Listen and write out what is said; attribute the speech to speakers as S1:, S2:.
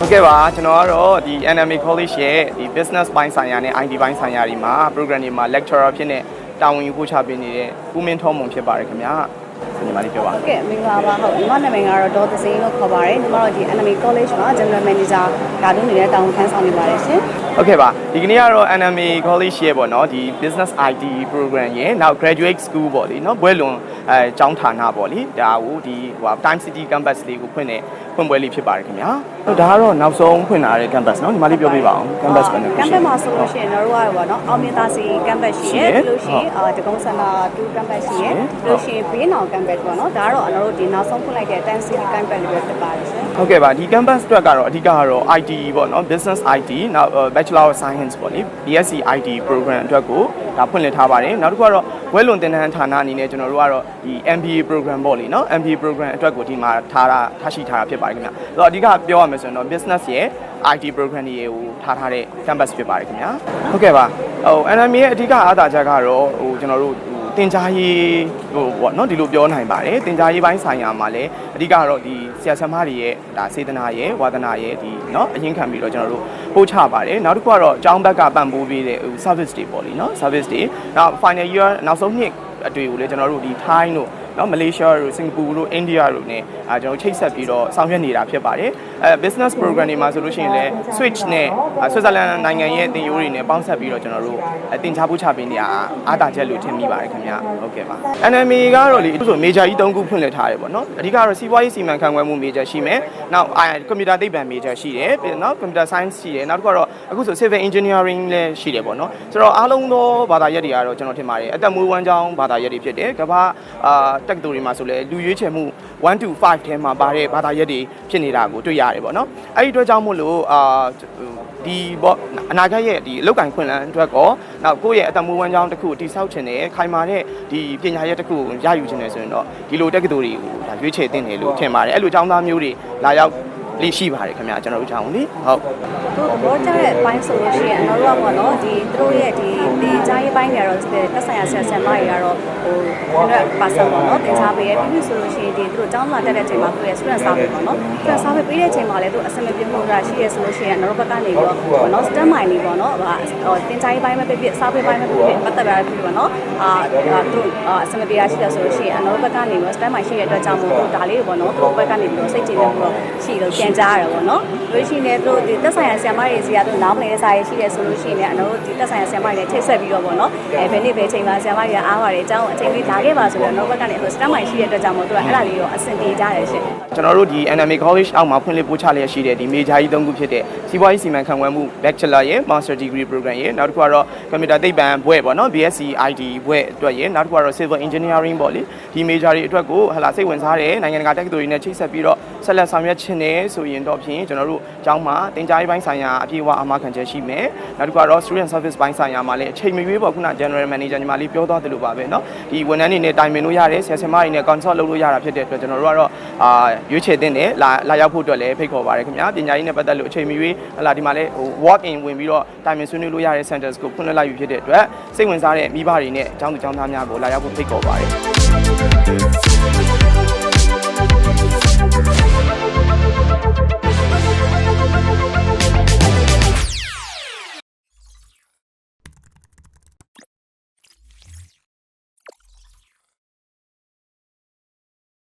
S1: ဟုတ်ကဲ့ပါကျွန်တော်ကတော့ဒီ NMA College ရဲ့ဒီ business ဘိုင်းဆိုင်ရာနဲ့ IT ဘိုင်းဆိုင်ရာတွေမှာ program တွေမှာ lecturer ဖြစ်နေတာဝန်ယူပို့ချပေးနေတဲ့ဦးမင်းထောမွန်ဖြစ်ပါတယ်ခင်ဗျာညီမလေးပြောပါ
S2: ဟုတ်ကဲ့မင်္ဂလာပါဟုတ်ညီမနာမည်ကတော့ဒေါ်သစိန်လို့ခေါ်ပါတယ်ညီမတို့ဒီ Enemy College မှာ General Manager ဓာတုနေတဲ့တာဝန်ထမ်းဆောင်နေပါတယ်ရှင်
S1: ဟုတ်ကဲ့ပါဒီကနေ့ကတော့ NMA College ရဲ့ပေါ့နော်ဒီ business IT program ရဲ့နောက် graduate school ပေါ့လေနော်ဘွဲလွန်အဲကျောင်းဌာနပေါ့လေဒါကိုဒီဟို Time City campus လေးကိုဖွင့်နေဖွင့်ပွဲလေးဖြစ်ပါတယ်ခင်ဗျာ ဟုတ်ဒါကတော့နောက်ဆုံးဖွင့်လာတဲ့ campus နော်ညီမလေးပြောပြပါအောင် campus ပဲနော်
S2: campus မှာဆိုလို့ရှိရင်တို့ကတော့ဗောနော်အောင်မြင်သာစီ campus ရှိရယ်ပြီးလို့ရှိရင်အာတကုံးဆန္ဒ2 campus ရှိရယ်ပြီးလို့ရှိရင်ဘေးနောင် campus ပေါ့နော်ဒါကတော့အတို့ဒီနောက်ဆုံးဖွင့်လိုက်တဲ့10 city campus လေးပဲဖြစ်ပါတယ်ရှင်
S1: ဟုတ်ကဲ့ပါဒီ campus အတွက်ကတော့အဓိကကတော့ IT ပေါ့နော် business IT နောက် Bachelor of Science ပေါ့လေ BSc IT program အတွက်ကိုဒါဖွင့်လှစ်ထားပါတယ်နောက်တစ်ခုကတော့ဝဲလွန်တင်တန်းဌာနအနေနဲ့ကျွန်တော်တို့ကတော့ဒီ MBA program ပေါ့လေနော် MBA program အတွက်ကိုဒီမှာထားတာထားရှိထားတာဖြစ်ပါတယ်ခင်ဗျအဲ့တော့အဓိကပြောရမယ်မယ်ဆိုရင်တော့ business ရဲ့ IT program တွေကိုထားထားတဲ့ campus ဖြစ်ပါတယ်ခင်ဗျာဟုတ်ကဲ့ပါဟို NMA ရဲ့အဓိကအားသာချက်ကတော့ဟိုကျွန်တော်တို့တင်ကြားရေးဟိုပေါ့နော်ဒီလိုပြောနိုင်ပါတယ်တင်ကြားရေးပိုင်းဆိုင်ရာမှာလည်းအဓိကတော့ဒီဆရာဆရာမတွေရဲ့ဒါစေတနာရဲ့ဝါသနာရဲ့ဒီနော်အရင်ခံပြီးတော့ကျွန်တော်တို့ပို့ချပါတယ်နောက်တစ်ခုကတော့အကြောင်းဘက်ကပံ့ပိုးပေးတဲ့ဟို service တွေပေါ့လीနော် service တွေနောက် final year နောက်ဆုံးနှစ်အတွေ့ကိုလည်းကျွန်တော်တို့ဒီ time တို့ နော်မလေးရှားတို့စင်ကာပူတို့အိန္ဒိယတို့ ਨੇ အာကျွန်တော်ချိတ်ဆက်ပြီးတော့ဆောင်ရွက်နေတာဖြစ်ပါတယ်အဲ business program တွေမှာဆိုလို့ရှိရင်လည်း switch နဲ့ဆွစ်ဇာလန်နိုင်ငံရဲ့အသင်ရိုးတွေနဲ့ပေါင်းဆက်ပြီးတော့ကျွန်တော်တို့အသင်ချပို့ချပေးနေတာအားတာချက်လို့ထင်မိပါတယ်ခင်ဗျဟုတ်ကဲ့ပါ NMA ကတော့လေဆို major ကြီး၃ခုဖွင့်လှစ်ထားတယ်ပေါ့နော်အဓိကတော့စီးပွားရေးစီမံခန့်ခွဲမှု major ရှိမယ်နောက် computer သိပ္ပံ major ရှိတယ်ပြီးတော့ computer science ရှိတယ်နောက်တစ်ခုကတော့အခုဆို civil engineering လည်းရှိတယ်ပေါ့နော်ဆိုတော့အားလုံးသောဘာသာရပ်တွေကတော့ကျွန်တော်ထင်ပါတယ်အသက်မွေးဝမ်းကြောင်းဘာသာရပ်တွေဖြစ်တယ်ကမ္ဘာအာတက္ကသိုလ်တွေမှာဆိုလည်းလူရွေးချယ်မှု1 to 5ထဲမှာပါတဲ့ဘာသာရပ်တွေဖြစ်နေတာကိုတွေ့ရတယ်ပေါ့နော်အဲ့ဒီအတွက်ကြောင့်မို့လို့အာဒီပေါ့အနာဂတ်ရဲ့ဒီအလောက်ကင်ခွင့်လန်းအတွက်ကောနောက်ကိုယ့်ရဲ့အသက်မွေးဝမ်းကြောင်းတစ်ခုတိဆောက်ခြင်းနဲ့ခိုင်မာတဲ့ဒီပညာရပ်တစ်ခုကိုရယူခြင်းနဲ့ဆိုရင်တော့ဒီလိုတက္ကသိုလ်တွေကိုဒါရွေးချယ်သင့်တယ်လို့ထင်ပါတယ်အဲ့လိုအကြောင်းသားမျိုးတွေလာရောက် လေးရှိပါတယ်ခင်ဗျာကျွန်တော်တို့ကြောင်းလေဟုတ်
S2: သူသဘောကျတဲ့အပိုင်းဆိုလို့ရှိရင်အနော်တို့ကပေါ့နော်ဒီသူတို့ရဲ့ဒီတင်ကြားရေးပိုင်းတွေကတော့သက်ဆိုင်ရာဆရာဆရာမတွေကတော့ဟို100%ပါဆန်ပေါ့နော်တင်ကြားပေးရပြီးပြီဆိုလို့ရှိရင်ဒီသူတို့ကျောင်းလာတက်တဲ့အချိန်မှာသူရဲ့ student survey ပေါ့နော် student survey ပေးတဲ့အချိန်မှာလည်းသူအဆင်မပြေမှုတာရှိရဆိုလို့ရှိရင်အနော်တို့ဘက်ကနေပြီးတော့ပေါ့နော် STEM mind တွေပေါ့နော်ဟိုတင်ကြားရေးပိုင်းပဲဖြစ်ဖြစ် survey ပိုင်းပဲဖြစ်ဖြစ်ပတ်သက်တာဖြစ်ပေါ့နော်အာသူအဆင်မပြေတာရှိရဆိုလို့ရှိရင်အနော်တို့ဘက်ကနေပြီးတော့ STEM mind ရှိရတဲ့အတွက်ကြောင့်မို့ဒါလေးပေါ့နော်သူတို့ဘက်ကနေပြီးတော့စိတ်ကြည်နေမှုတော့ရှိလို့ပြန်ကြားရတယ်ပေါ့နော်လို့ရှိရင်သူတို့ဒီသက်ဆိုင်ရာဆရာမတွေစီကသူနားမလည်တဲ့စာရေးရှိတယ်ဆိုလို့ရှိရင်လည်းအနော်တို့ဒီသက်ဆိုင်ရာဆရာမတွေနဲ့ချိတ်ဆက်ပြီးတော့ပေါ့နော်အဲဘယ်နေ့ဘယ်ချိန်မှာဆရာမတွေကအားပါတယ်အကြောင်းအချိန်လေးလာခဲ့ပါဆိုတော့အနော်ဘက်ကနေဟို STEM mind ရှိတဲ့အတွက်ကြောင့်မို့သူကအဲ့ဒါလေးတော့အဆင်ပြေကြတယ်ရှင်
S1: ကျွန်တော်တို့ဒီ NMA College အောက်မှာဖွင့်လှစ်ပို့ချလျက်ရှိတဲ့ဒီ major ကြီး၃ခုဖြစ်တဲ့စီးပွားရေးစီမံခန့်ခွဲမှု Bachelor ရဲ့ Master Degree Program ရဲ့နောက်တစ်ခုကတော့ Computer သိပ္ပံဘွဲ့ပေါ့နော် BSc IT ဘွဲ့အတွက်ရဲ့နောက်တစ်ခုကတော့ Civil Engineering ပေါ့လေဒီ major တွေအတွက်ကိုဟလာစိတ်ဝင်စားတဲ့နိုင်ငံတကာတက္ကသိုလ်တွေနဲ့ချိတ်ဆက်ပြီးတော့ဆက်လက်ဆောင်ရွက်ခြင်းနဲ့ဆိုရင်တော့ဖြင့်ကျွန်တော်တို့ကျောင်းမှာတင်ကြားရေးပိုင်းဆိုင်ရာအပြည့်အဝအာမခံချက်ရှိမယ်နောက်တစ်ခုကတော့ Student Service ပိုင်းဆိုင်ရာမှာလည်းအချိန်မရွေးပေါ့ခုန General Manager ညီမလေးပြောသွားတယ်လို့ပါပဲเนาะဒီဝန်ထမ်းတွေနဲ့တိုင်ပင်လို့ရတယ်ဆရာဆရာမတွေနဲ့ consult လုပ်လို့ရတာဖြစ်တဲ့အတွက်ကျွန်တော်တို့ကတော့အာရွေးချယ်တင်တယ်လာလာရောက်ဖို့အတွက်လည်းဖိတ်ခေါ်ပါရခင်ဗျာပညာရေးနဲ့ပတ်သက်လို့အချိန်မရွေးဟလာဒီမှာလည်းဟို walk in ဝင်ပြီးတော့တိုင်ပင်ဆွေးနွေးလို့ရတဲ့ centers ကိုဖွင့်လှစ်လိုက်ပြီဖြစ်တဲ့အတွက်စိတ်ဝင်စားတဲ့မိဘတွေနဲ့အကြောင်းသူအကြောင်းသားများကိုလာရောက်ဖို့ဖိတ်ခေါ်ပါတယ်